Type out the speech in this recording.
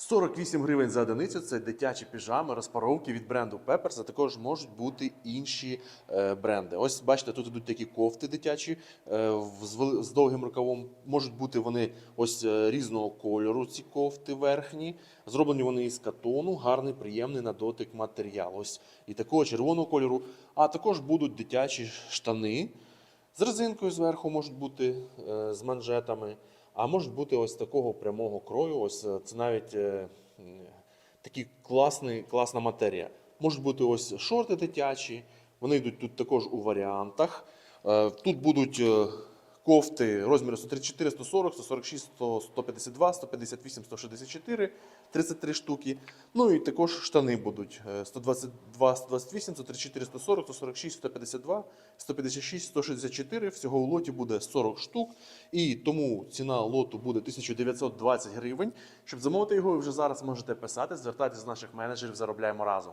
48 гривень за одиницю це дитячі піжами, розпаровки від бренду Peppers, а також можуть бути інші е, бренди. Ось бачите, тут ідуть такі кофти дитячі е, з, довгим рукавом. Можуть бути вони ось е, різного кольору, ці кофти верхні. Зроблені вони із катону, гарний, приємний на дотик матеріал. Ось і такого червоного кольору. А також будуть дитячі штани з резинкою зверху, можуть бути з манжетами. А можуть бути ось такого прямого крою. Ось е, це навіть е, такий класний, класна матерія. Можуть бути ось шорти дитячі, вони йдуть тут також у варіантах. Е, Тут будуть е, кофти розміру 134, 140, 146, 152, 158, 164, 33 штуки. Ну і також штани будуть е, 122, 128, 134, 140, 146, 152, 156, 164. Всього у лоті буде 40 штук. І тому ціна лоту буде 1920 гривень. Щоб замовити його, ви вже зараз можете писати, звертайтеся з наших менеджерів, заробляємо разом.